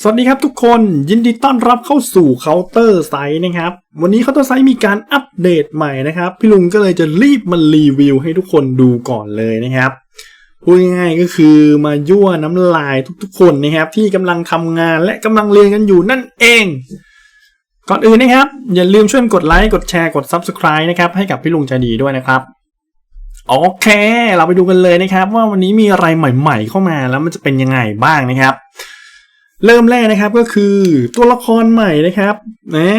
สวัสดีครับทุกคนยินดีต้อนรับเข้าสู่เคาน์เตอร์ไซต์นะครับ วันนี้เคาน์เตอร์ไซต์มีการอัปเดตใหม่นะครับ พี่ลุงก็เลยจะรีบมารีวิวให้ทุกคนดูก่อนเลยนะครับพูดง่ายๆก็คือมายั่วน้ำลายทุกๆคนนะครับ ที่กำลังทำงานและกำลังเรียนกันอยู่นั่นเอง ก่อนอื่นนะครับ อย่าลืมช่วยกดไลค์กดแชร์กด Subscribe นะครับให้กับพี่ลุงใจดีด้วยนะครับโอเค เราไปดูกันเลยนะครับ ว่าวันนี้มีอะไรใหม่ ๆ เข้ามาแล้วมันจะเป็นยังไงบ้างนะครับ เริ่มแรกนะครับก็คือตัวละครใหม่นะครับนะ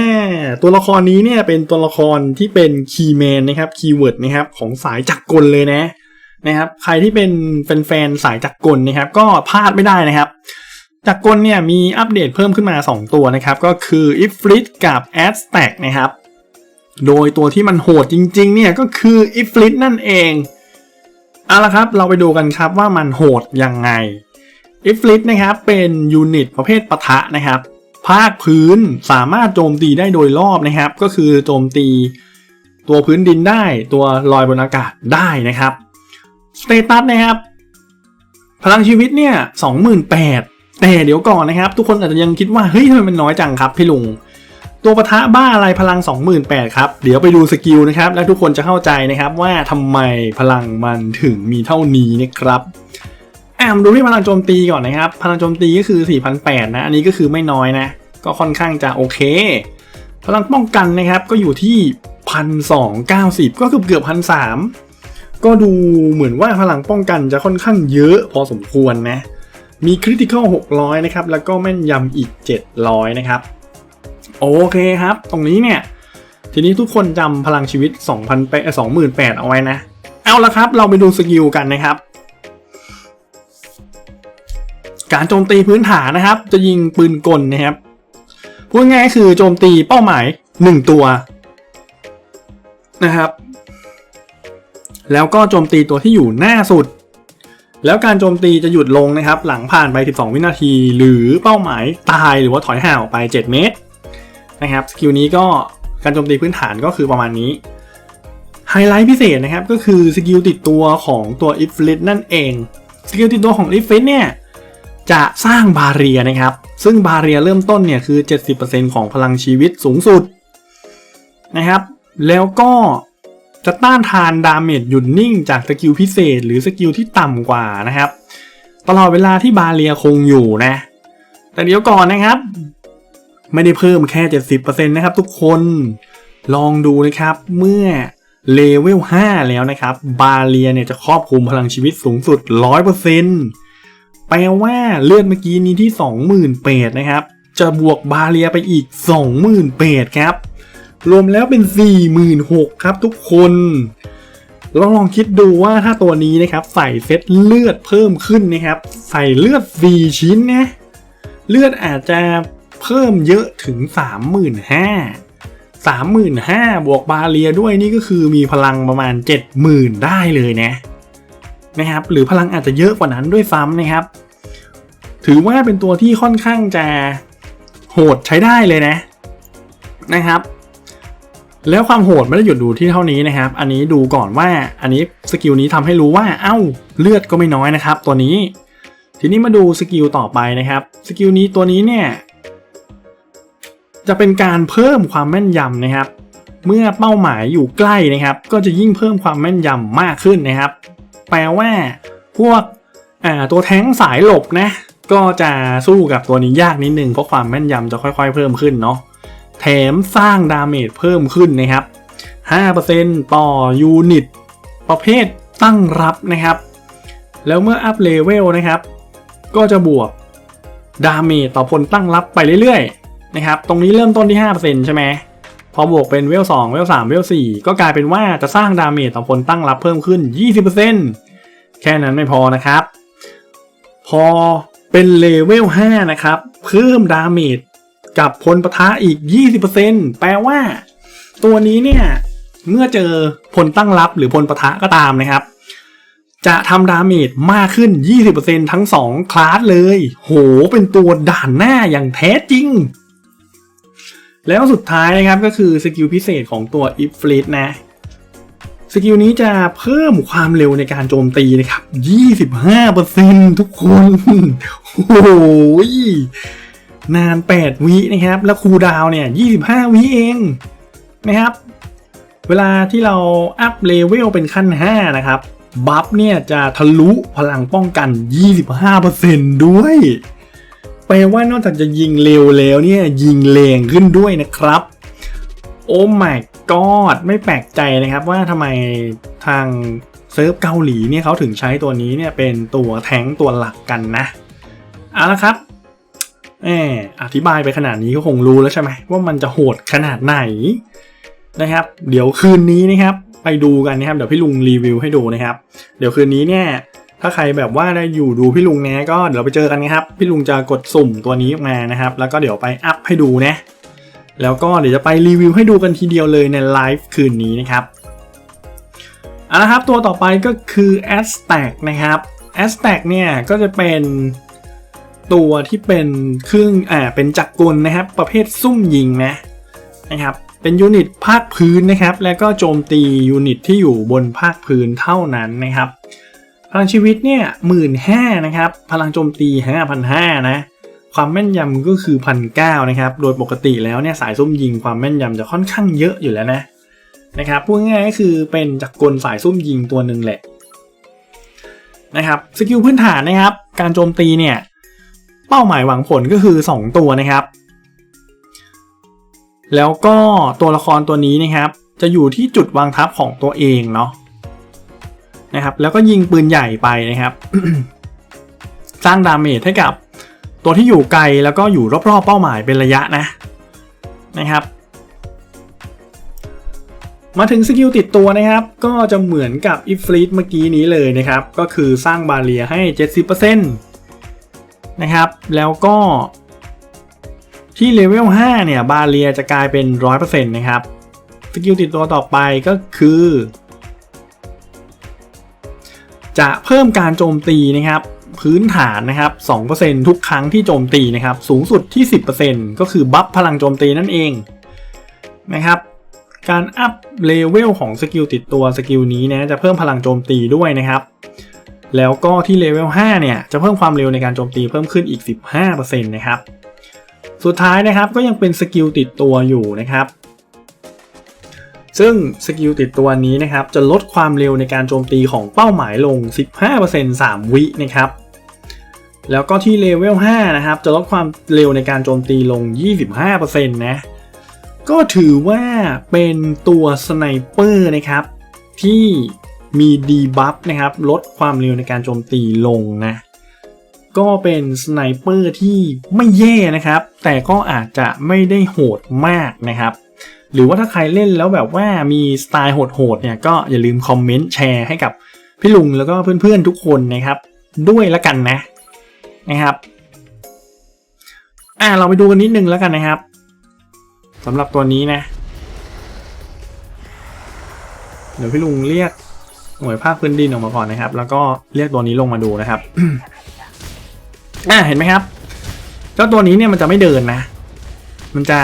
ตัวละครนี้เนี่ยเป็นตัวละครที่เป็นคีย์แมนนะครับคีย์เวิร์ดนะครับของสายจักรกลเลยนะนะครับใครที่เป็นแฟนๆสายจักรกลนะครับ ก็พลาดไม่ได้นะครับจักรกลเนี่ยมีอัปเดตเพิ่มขึ้นมา 2 ตัวนะครับ ก็คือ i f r i t กับ a d s t a c นะครับโดยตัวที่มันโหดจริงๆเนี่ยก็คือ i f r i t นั่นเองเอาละครับเราไปดูกันครับว่ามันโหดยังไง อิฟลิตนะครับเป็นยูนิตประเภทปะทะนะครับ ภาคพื้นสามารถโจมตีได้โดยรอบนะครับ ก็คือโจมตีตัวพื้นดินได้ตัวลอยบนอากาศได้นะครับสเตตัสนะครับพลังชีวิตเนี่ยสองหมื่นแปดแต่เดี๋ยวก่อนนะครับ ทุกคนอาจจะยังคิดว่าเฮ้ยทำไมมันน้อยจังครับพี่ลุง ตัวปะทะบ้าอะไรพลัง 28,000ครับเดี๋ยวไปดูสกิลนะครับ แล้วทุกคนจะเข้าใจนะครับว่าทำไมพลังมันถึงมีเท่านี้นะครับ อะมาดูที่พลังโจมตีก่อนนะครับ พลังโจมตีก็คือ4,800นะ อันนี้ก็คือไม่น้อยนะ ก็ค่อนข้างจะโอเค พลังป้องกันนะครับก็อยู่ที่1,290ก็เกือบเกือบ1,300ก็ดูเหมือนว่าพลังป้องกันจะค่อนข้างเยอะพอสมควรนะ มีคริติคอล600 นะครับ แล้วก็แม่นยำอีก 700 นะครับ โอเคครับ ตรงนี้เนี่ย ทีนี้ทุกคนจำพลังชีวิต2 0 0 0 28,000 เอาไว้นะ เอาละครับ เราไปดูสกิลกันนะครับ การโจมตีพื้นฐานนะครับ จะยิงปืนกลนะครับพูดง่ายคือโจมตีเป้าหมาย 1 ตัวนะครับ แล้วก็โจมตีตัวที่อยู่หน้าสุด แล้วการโจมตีจะหยุดลงนะครับ หลังผ่านไป 12 วินาที หรือเป้าหมายตายหรือว่าถอยห่างออกไป 7 เมตรนะครับสกิลนี้ก็การโจมตีพื้นฐานก็คือประมาณนี้ไฮไลท์พิเศษนะครับก็คือสกิลติดตัวของตัวอิฟลิตนั่นเองสกิลติดตัวของอิฟลิตเนี่ย จะสร้างบาเรียนะครับ ซึ่งบาเรียเริ่มต้นเนี่ยคือ 70%ของพลังชีวิตสูงสุดนะครับ แล้วก็จะต้านทานดาเมจหยุดนิ่งจากสกิลพิเศษ หรือสกิลที่ต่ำกว่านะครับ ตลอดเวลาที่บาเรียคงอยู่นะ แต่เดี๋ยวก่อนนะครับ ไม่ได้เพิ่มแค่ 70%นะครับทุกคนลองดูนะครับเมื่อเลเวล 5 แล้วนะครับ บาเรียเนี่ยจะครอบคลุมพลังชีวิตสูงสุด 100% แปลว่าเลือดเมื่อกี้นี้ที่ 20,000 เปดนะครับ จะบวกบาเรียไปอีก 20,000 เปดครับ รวมแล้วเป็น 46,000 ครับทุกคนลองลองคิดดูว่าถ้าตัวนี้นะครับ ใส่เซตเลือดเพิ่มขึ้นนะครับ ใส่เลือด 4 ชิ้นนะเลือดอาจจะเพิ่มเยอะถึง 35,000 35,000บวกบาเรียด้วยนี่ก็คือมีพลังประมาณ 70,000 ได้เลยนะ นะครับ หรือพลังอาจจะเยอะกว่านั้นด้วยซ้ำนะครับ ถือว่าเป็นตัวที่ค่อนข้างจะโหดใช้ได้เลยนะนะครับ แล้วความโหดไม่ได้หยุดดูที่เท่านี้นะครับ อันนี้ดูก่อนว่าอันนี้สกิลนี้ทำให้รู้ว่าเอ้าเลือดก็ไม่น้อยนะครับ ตัวนี้ ทีนี้มาดูสกิลต่อไปนะครับสกิลนี้ตัวนี้เนี่ยจะเป็นการเพิ่มความแม่นยำนะครับ เมื่อเป้าหมายอยู่ใกล้นะครับ ก็จะยิ่งเพิ่มความแม่นยำมากขึ้นนะครับ แปลว่า พวกตัวแท้งสายหลบนะก็จะสู้กับตัวนี้ยากนิดนึงเพราะความแม่นยำจะค่อยๆเพิ่มขึ้นเนาะแถมสร้างดาเมจเพิ่มขึ้นนะครับ 5%ต่อยูนิต ประเภทตั้งรับนะครับ แล้วเมื่ออัพเลเวลนะครับ ก็จะบวกดาเมจต่อพลตั้งรับไปเรื่อยๆนะครับ ตรงนี้เริ่มต้นที่ 5%ใช่ไหม พอบวกเป็นเวล2เวล3เวล4ก็กลายเป็นว่าจะสร้างดาเมจต่อพลตั้งรับเพิ่มขึ้น 20%แค่นั้นไม่พอนะครับ พอเป็นเลเวล5นะครับ เพิ่มดาเมจกับพลปะทะอีก 20%แปลว่า ตัวนี้เนี่ย เมื่อเจอพลตั้งรับหรือพลปะทะก็ตามนะครับ จะทำดาเมจมากขึ้น 20%ทั้ง 2 คลาสเลย โห เป็นตัวด่านหน้าอย่างแท้จริง แล้วสุดท้ายนะครับก็คือสกิลพิเศษของตัว i f l i t นะสกิลนี้จะเพิ่มความเร็วในการโจมตีนะครับ 25%ทุกคน โอ้โหนาน 8 วินะครับ แล้วคูดาวเนี่ย 25 วิเองนะครับ เวลาที่เราอัพเลเวลเป็นขั้น 5 นะครับ บัฟเนี่ยจะทะลุพลังป้องกัน 25%ด้วย แปลว่านอกจากจะยิงเร็วแล้วเนี่ยยิงแรงขึ้นด้วยนะครับ โอ้ my god ไม่แปลกใจนะครับว่าทำไมทางเซิร์ฟเกาหลีเนี่ยเขาถึงใช้ตัวนี้เนี่ยเป็นตัวแท้งตัวหลักกันนะเอาละครับแหมอธิบายไปขนาดนี้ก็คงรู้แล้วใช่ไหมว่ามันจะโหดขนาดไหนนะครับ เดี๋ยวคืนนี้นะครับ ไปดูกันนะครับ เดี๋ยวพี่ลุงรีวิวให้ดูนะครับ เดี๋ยวคืนนี้เนี่ย ถ้าใครแบบว่าได้อยู่ดูพี่ลุงนะก็เดี๋ยวไปเจอกันนะครับ พี่ลุงจะกดสุ่มตัวนี้ออกมานะครับ แล้วก็เดี๋ยวไปอัพให้ดูนะ แล้วก็เดี๋ยวจะไปรีวิวให้ดูกันทีเดียวเลยในไลฟ์คืนนี้นะครับเอาละครับตัวต่อไปก็คือ a s t a c นะครับ a s t a c เนี่ยก็จะเป็นตัวที่เป็นเครื่องอ่าเป็นจักรกลนะครับ ประเภทซุ่มยิงนะนะครับเป็นยูนิตภาคพื้นนะครับ แล้วก็โจมตียูนิตที่อยู่บนภาคพื้นเท่านั้นนะครับ ลังชีวิตเนี่ยหมื่นห้านะครับ พลังโจมตีห้าพันห้านะ ความแม่นยำก็คือพันเก้านะครับ โดยปกติแล้วเนี่ยสายซุ่มยิงความแม่นยำจะค่อนข้างเยอะอยู่แล้วนะนะครับพูดง่ายๆก็คือเป็นจักรกลสายซุ่มยิงตัวหนึ่งแหละนะครับสกิลพื้นฐานนะครับ การโจมตีเนี่ยเป้าหมายหวังผลก็คือ 2 ตัวนะครับ แล้วก็ตัวละครตัวนี้นะครับ จะอยู่ที่จุดวางทัพของตัวเองเนาะ นะครับแล้วก็ยิงปืนใหญ่ไปนะครับ สร้างดาเมจให้กับ ตัวที่อยู่ไกลแล้วก็อยู่รอบๆเป้าหมายเป็นระยะนะนะครับ มาถึงสกิลติดตัวนะครับ ก็จะเหมือนกับอิฟรีตเมื่อกี้นี้เลยนะครับ ก็คือสร้างบาเรียให้ 70%นะครับ แล้วก็ที่เลเวล5เนี่ยบาเรียจะกลายเป็น 100%นะครับ สกิลติดตัวต่อไปก็คือ จะเพิ่มการโจมตีนะครับพื้นฐานนะครับ 2%ทุกครั้งที่โจมตีนะครับ สูงสุดที่ 10%ก็คือบัฟพลังโจมตีนั่นเองนะครับ การอัพเลเวลของสกิลติดตัวสกิลนี้นะจะเพิ่มพลังโจมตีด้วยนะครับ แล้วก็ที่เลเวล 5 เนี่ย จะเพิ่มความเร็วในการโจมตีเพิ่มขึ้นอีก 15%นะครับ สุดท้ายนะครับก็ยังเป็นสกิลติดตัวอยู่นะครับ ซึ่งสกิลติดตัวนี้นะครับจะลดความเร็วในการโจมตีของเป้าหมายลง 15% 3 วินะครับแล้วก็ที่เลเวล5นะครับจะลดความเร็วในการโจมตีลง 25%นะก็ถือว่าเป็นตัวสไนเปอร์นะครับที่มีดีบัฟนะครับลดความเร็วในการโจมตีลงนะก็เป็นสไนเปอร์ที่ไม่แย่นะครับ แต่ก็อาจจะไม่ได้โหดมากนะครับ หรือว่าถ้าใครเล่นแล้วแบบว่ามีสไตล์โหดๆเนี่ยก็อย่าลืมคอมเมนต์แชร์ให้กับพี่ลุงแล้วก็เพื่อนๆทุกคนนะครับ ด้วยละกันนะนะครับอ่าเราไปดูกันนิดนึงแล้วกันนะครับสำหรับตัวนี้นะ เดี๋ยวพี่ลุงเรียกหน่วยภาคพื้นดินออกมาก่อนนะครับ แล้วก็เรียกตัวนี้ลงมาดูนะครับอ่าเห็นไหมครับเจ้าตัวนี้เนี่ยมันจะไม่เดินนะ มันจะ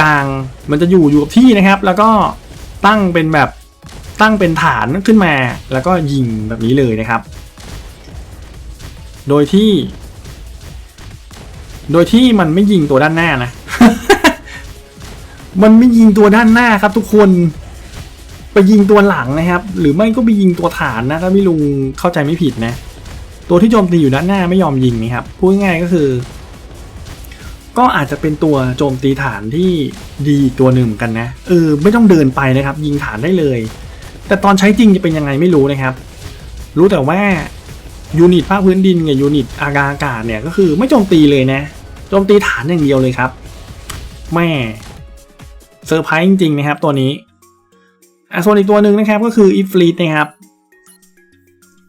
กลางมันจะอยู่อยู่กับที่นะครับ แล้วก็ตั้งเป็นแบบตั้งเป็นฐานขึ้นมา แล้วก็ยิงแบบนี้เลยนะครับ โดยที่ โดยที่มันไม่ยิงตัวด้านหน้านะ มันไม่ยิงตัวด้านหน้าครับทุกคนไปยิงตัวหลังนะครับ หรือไม่ก็ไปยิงตัวฐานนะถ้าพี่ลุงเข้าใจไม่ผิดนะ ตัวที่โจมตีอยู่ด้านหน้าไม่ยอมยิงนะครับพูดง่ายก็คือ ก็อาจจะเป็นตัวโจมตีฐานที่ดีตัวหนึ่งเหมือนกันนะ เออ ไม่ต้องเดินไปนะครับ ยิงฐานได้เลย แต่ตอนใช้จริงจะเป็นยังไงไม่รู้นะครับ รู้แต่ว่ายูนิตภาคพื้นดินกับยูนิตอากาอากาศเนี่ยก็คือไม่โจมตีเลยนะ โจมตีฐานอย่างเดียวเลยครับ แม่เซอร์ไพรส์จริงๆนะครับตัวนี้อะส่วนอีกตัวหนึ่งนะครับก็คืออีฟลีดนะครับ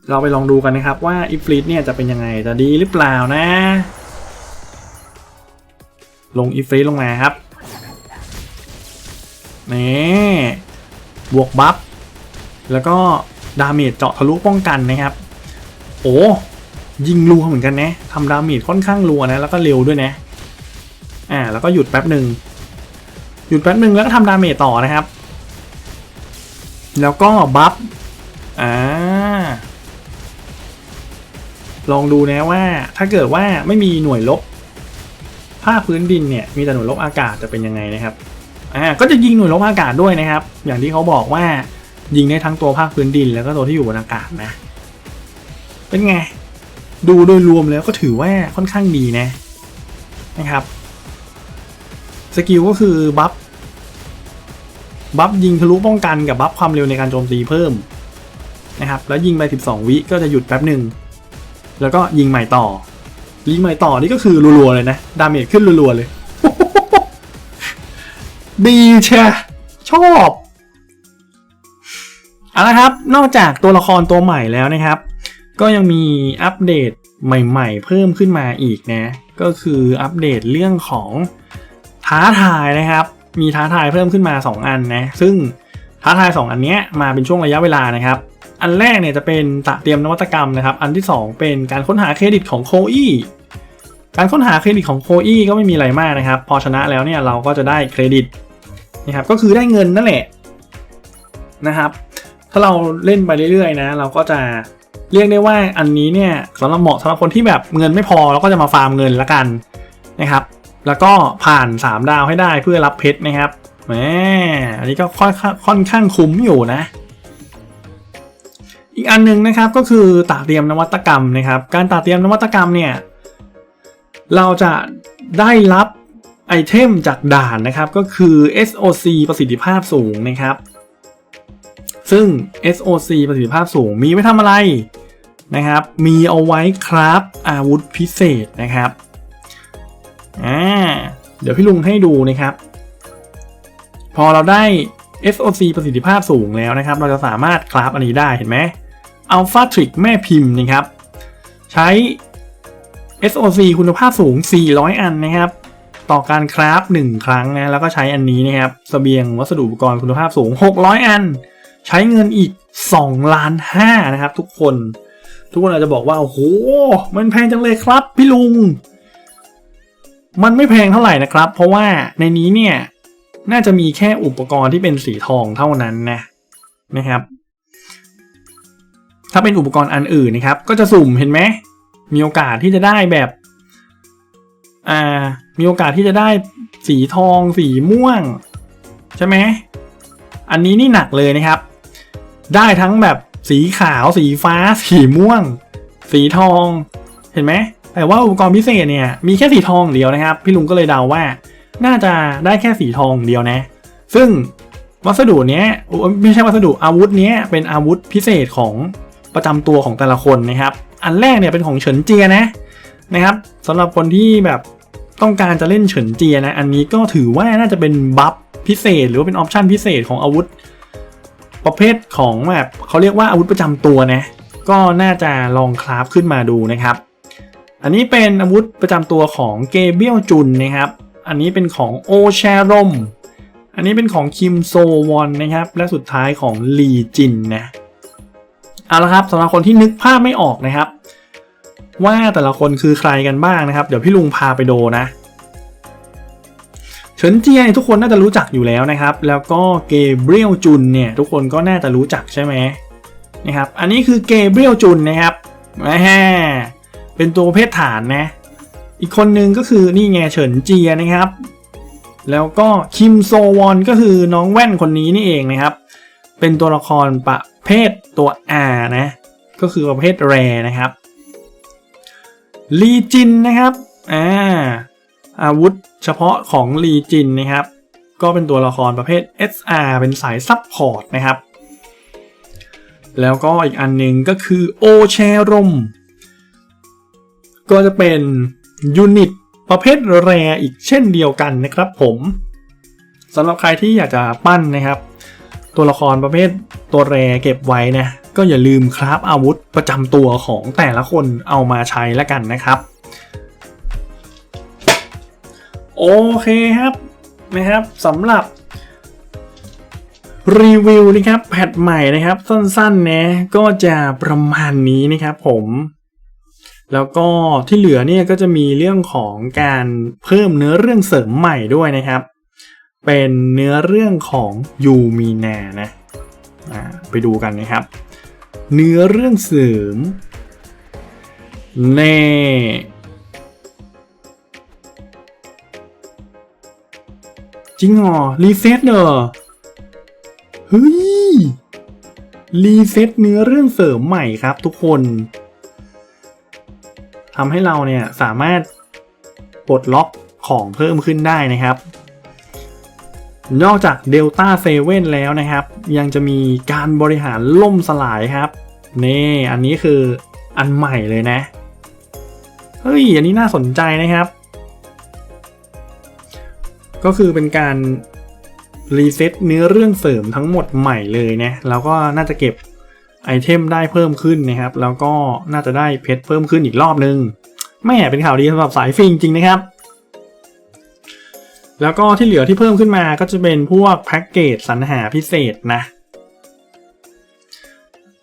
เราไปลองดูกันนะครับว่าอีฟลีดเนี่ยจะเป็นยังไงจะดีหรือเปล่านะ ลงอีฟลีลงมาครับนี่บวกบัฟแล้วก็ดาเมจเจาะทะลุป้องกันนะครับ โอ้ยิงรัวเหมือนกันนะทำดาเมจค่อนข้างรัวนะแล้วก็เร็วด้วยนะอ่าแล้วก็หยุดแป๊บหนึ่งหยุดแป๊บหนึ่งแล้วก็ทำดาเมจต่อนะครับ แล้วก็บัฟอ่าลองดูนะว่าถ้าเกิดว่าไม่มีหน่วยลบ ภาคพื้นดินเนี่ยมีแต่หน่วยรบอากาศจะเป็นยังไงนะครับอ่าก็จะยิงหน่วยรบอากาศด้วยนะครับ อย่างที่เขาบอกว่ายิงได้ทั้งตัวภาคพื้นดิน แล้วก็ตัวที่อยู่บนอากาศนะ เป็นไง ดูโดยรวมแล้วก็ถือว่าค่อนข้างดีนะนะครับสกิลก็คือบัฟบัฟยิงทะลุป้องกันกับบัฟความเร็วในการโจมตีเพิ่มนะครับ แล้วยิงไป 12 วิก็จะหยุดแป๊บหนึ่งแล้วก็ยิงใหม่ต่อ ยิงใหม่ต่อนี่ก็คือรัวๆเลยนะ ดาเมจขึ้นรัวๆเลย ดีเชียชอบเอาละครับ นอกจากตัวละครตัวใหม่แล้วนะครับ ก็ยังมีอัปเดตใหม่ๆ เพิ่มขึ้นมาอีกนะ ก็คืออัปเดตเรื่องของท้าทายนะครับ มีท้าทายเพิ่มขึ้นมา 2 อันนะ ซึ่งท้าทาย 2 อันนี้มาเป็นช่วงระยะเวลานะครับ อันแรกเนี่ยจะเป็นตะเตรียมนวัตกรรมนะครับ อันที่ 2 เป็นการค้นหาเครดิตของโคอีการค้นหาเครดิตของโคอีก็ไม่มีอะไรมากนะครับ พอชนะแล้วเนี่ยเราก็จะได้เครดิตนะครับ ก็คือได้เงินนั่นแหละนะครับ ถ้าเราเล่นไปเรื่อยๆนะ เราก็จะเรียกได้ว่าอันนี้เนี่ยสำหรับเหมาะสำหรับคนที่แบบเงินไม่พอเราก็จะมาฟาร์มเงินละกันนะครับ แล้วก็ผ่าน 3 ดาวให้ได้เพื่อรับเพชรนะครับแหมอันนี้ก็ค่อนข้างคุ้มอยู่นะ อีกอันหนึ่งนะครับก็คือตาเตรียมนวัตกรรมนะครับ การตาเตรียมนวัตกรรมเนี่ยเราจะได้รับไอเทมจากด่านนะครับก็คือ SOC ประสิทธิภาพสูงนะครับ ซึ่ง SOC ประสิทธิภาพสูงมีไว้ทำอะไรนะครับ มีเอาไว้ครับอาวุธพิเศษนะครับอ่าเดี๋ยวพี่ลุงให้ดูนะครับ พอเราได้ SOC ประสิทธิภาพสูงแล้วนะครับ เราจะสามารถคราฟอันนี้ได้เห็นไหม Alpha t r i c แม่พิมพ์นะครับ ใช้ SOC คุณภาพสูง 400 อันนะครับ ต่อการคราฟ1ครั้งนะแล้วก็ใช้อันนี้นะครับสเสบียงวัสดุอุปกรณ์คุณภาพสูง 600 อัน ใช้เงินอีก2ล้าน5นะครับ ทุกคน ทุกคนอาจจะบอกว่าโอ้โหมันแพงจังเลยครับ พี่ลุง มันไม่แพงเท่าไหร่นะครับ เพราะว่าในนี้เนี่ยน่าจะมีแค่อุปกรณ์ที่เป็นสีทองเท่านั้นนะนะครับ ถ้าเป็นอุปกรณ์อันอื่นนะครับ ก็จะสุ่มเห็นไหมมีโอกาสที่จะได้แบบอ่ามีโอกาสที่จะได้สีทองสีม่วง ใช่ไหมอันนี้นี่หนักเลยนะครับ ได้ทั้งแบบสีขาวสีฟ้า สีม่วง สีทอง เห็นไหมแต่ว่าอุปกรณ์พิเศษเนี่ยมีแค่สีทองเดียวนะครับ พี่ลุงก็เลยเดาว่า น่าจะได้แค่สีทองเดียวนะ ซึ่งวัสดุเนี้ยไม่ใช่วัสดุอาวุธเนี้ยเป็นอาวุธพิเศษของ ประจำตัวของแต่ละคนนะครับ อันแรกเนี่ยเป็นของเฉินเจียนะนะครับสำหรับคนที่แบบต้องการจะเล่นเฉินเจียนะ อันนี้ก็ถือว่าน่าจะเป็นบัฟพิเศษ หรือว่าเป็นออปชันพิเศษของอาวุธ ประเภทของแบบเขาเรียกว่าอาวุธประจำตัวนะก็น่าจะลองคราฟขึ้นมาดูนะครับ อันนี้เป็นอาวุธประจำตัวของเกเบียลจุนนะครับ อันนี้เป็นของโอแชรมอันนี้เป็นของคิมโซวอนนะครับ และสุดท้ายของลีจินนะ เอาละครับสำหรับคนที่นึกภาพไม่ออกนะครับ ว่าแต่ละคนคือใครกันบ้างนะครับ เดี๋ยวพี่ลุงพาไปดูนะเฉินเจียทุกคนน่าจะรู้จักอยู่แล้วนะครับ แล้วก็เกเบรียลจุนเนี่ยทุกคนก็น่าจะรู้จักใช่ไหมนะครับ อันนี้คือเกเบรียลจุนนะครับแหมเป็นตัวเพศฐานนะ อีกคนนึงก็คือนี่ไงเฉินเจียนะครับ แล้วก็คิมโซวอนก็คือน้องแว่นคนนี้นี่เองนะครับ เป็นตัวละครประ ภทตัว R นะ ก็คือประเภทแรนะครับลีจินนะครับอ่าอาวุธเฉพาะของลีจินนะครับ ก็เป็นตัวละครประเภท SR เป็นสายซับพอร์ตนะครับ แล้วก็อีกอันหนึ่งก็คือโอเชรม ก็จะเป็นยูนิตประเภทแรอีกเช่นเดียวกันนะครับผมสำหรับใครที่อยากจะปั้นนะครับ ตัวละครประเภท ตัวแรเก็บไว้นะ ก็อย่าลืมคราฟอาวุธประจำตัวของแต่ละคนเอามาใช้แล้วกันนะครับ โอเคครับนะครับสำหรับรีวิวนะครับแพทใหม่นะครับ สั้นๆนะก็จะประมาณนี้นะครับผม แล้วก็ที่เหลือเนี่ยก็จะมีเรื่องของการเพิ่มเนื้อเรื่องเสริมใหม่ด้วยนะครับ เป็นเนื้อเรื่องของยูมีนานะ ไปดูกันนะครับ เนื้อเรื่องเสริมแน่จริงเหรอรีเซ็ตเหรอเฮ้ยรีเซ็ตเนื้อเรื่องเสริมใหม่ครับทุกคนทำให้เราเนี่ยสามารถปลดล็อกของเพิ่มขึ้นได้นะครับ นอกจาก Delta 7 แล้วนะครับ ยังจะมีการบริหารล่มสลายครับ นี่อันนี้คืออันใหม่เลยนะ เฮ้ย อันนี้น่าสนใจนะครับ ก็คือเป็นการรีเซ็ตเนื้อเรื่องเสริมทั้งหมดใหม่เลยนะ แล้วก็น่าจะเก็บไอเทมได้เพิ่มขึ้นนะครับ แล้วก็น่าจะได้เพชรเพิ่มขึ้นอีกรอบนึงแม่เป็นข่าวดีสำหรับสายฟิงจริงนะครับ แล้วก็ที่เหลือที่เพิ่มขึ้นมาก็จะเป็นพวกแพ็กเกจสรรหาพิเศษนะ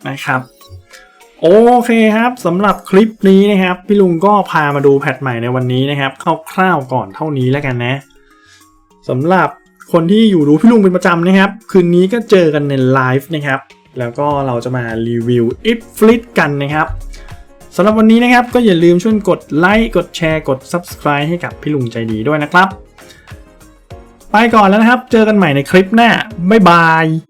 นะครับโอเคครับสำหรับคลิปนี้นะครับ พี่ลุงก็พามาดูแพทใหม่ในวันนี้นะครับคร่าวๆก่อนเท่านี้แล้วกันนะสำหรับคนที่อยู่ดูพี่ลุงเป็นประจำนะครับ คืนนี้ก็เจอกันในไลฟ์นะครับ แล้วก็เราจะมารีวิวอิฟฟลิตกันนะครับสำหรับวันนี้นะครับก็อย่าลืมช่วยกดไลค์กดแชร์กด Subscribe ให้กับพี่ลุงใจดีด้วยนะครับ ไปก่อนแล้วนะครับ เจอกันใหม่ในคลิปหน้า บ๊ายบาย